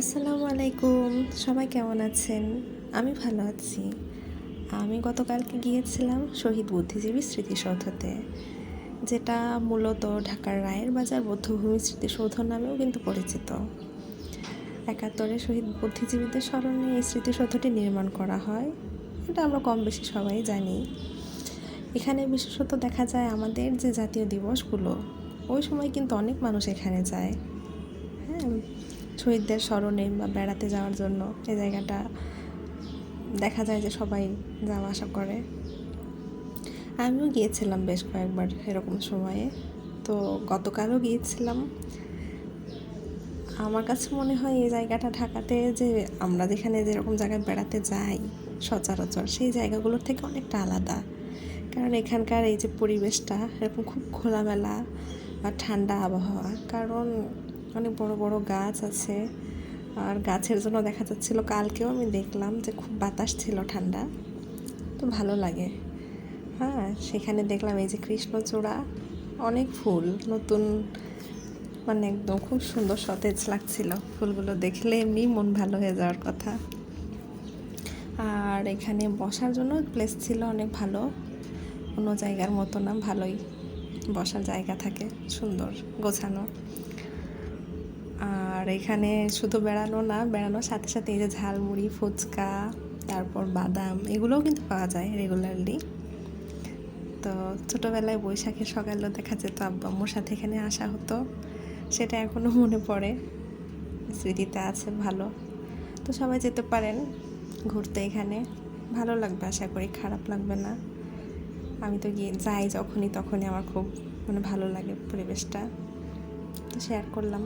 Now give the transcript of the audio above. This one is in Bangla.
আসসালামু আলাইকুম। সবাই কেমন আছেন? আমি ভালো আছি। আমি গতকালকে গিয়েছিলাম শহীদ বুদ্ধিজীবী স্মৃতিসৌধতে, যেটা মূলত ঢাকার রায়ের বাজার বৌদ্ধভূমি স্মৃতিসৌধ নামেও কিন্তু পরিচিত। একাত্তরে শহীদ বুদ্ধিজীবীদের স্মরণে এই স্মৃতিসৌধটি নির্মাণ করা হয়। এটা আমরা কম বেশি সবাই জানি। এখানে বিশেষত দেখা যায় আমাদের যে জাতীয় দিবসগুলো, ওই সময় কিন্তু অনেক মানুষ এখানে যায়। হ্যাঁ শহীদদের স্মরণে বা বেড়াতে যাওয়ার জন্য এই জায়গাটা দেখা যায় যে সবাই যাওয়া আসা করে। আমিও গিয়েছিলাম বেশ কয়েকবার এরকম সময়ে। তো গতকালও গিয়েছিলাম। আমার কাছে মনে হয় এই জায়গাটা ঢাকাতে যে আমরা যেখানে যেরকম জায়গায় বেড়াতে যাই সচরাচর সেই জায়গাগুলোর থেকে অনেকটা আলাদা। কারণ এখানকার এই যে পরিবেশটা এরকম খুব খোলামেলা বা ঠান্ডা আবহাওয়া। কারণ অনেক বড় বড় গাছ আছে। আর গাছের জন্য দেখা যাচ্ছিল, কালকেও আমি দেখলাম যে খুব বাতাস ছিল ঠান্ডা। তো ভালো লাগে। হ্যাঁ সেখানে দেখলাম এই যে কৃষ্ণচূড়া, অনেক ফুল, নতুন মানে একদম খুব সুন্দর সতেজ লাগছিল। ফুলগুলো দেখলে এমনি মন ভালো হয়ে যাওয়ার কথা। আর এখানে বসার জন্য প্লেস ছিল অনেক ভালো। অন্য জায়গার মতো না, ভালোই। বসার জায়গা থাকে, সুন্দর, গোছানো। আর এখানে শুধু বেড়ানো না, বেড়ানোর সাথে সাথে এই যে ঝালমুড়ি, ফুচকা, তারপর বাদাম, এগুলোও কিন্তু পাওয়া যায় রেগুলারলি তো ছোটোবেলায় বৈশাখের সকালেও দেখা যেত আব্বা আম্মুর সাথে এখানে আসা হতো, সেটা এখনও মনে পড়ে। স্মৃতিতে আছে ভালো। তো সবাই যেতে পারেন ঘুরতে এখানে। ভালো লাগবে আশা করি, খারাপ লাগবে না। আমি তো গিয়ে যাই যখনই, তখনই আমার খুব মানে ভালো লাগে পরিবেশটা। তো শেয়ার করলাম।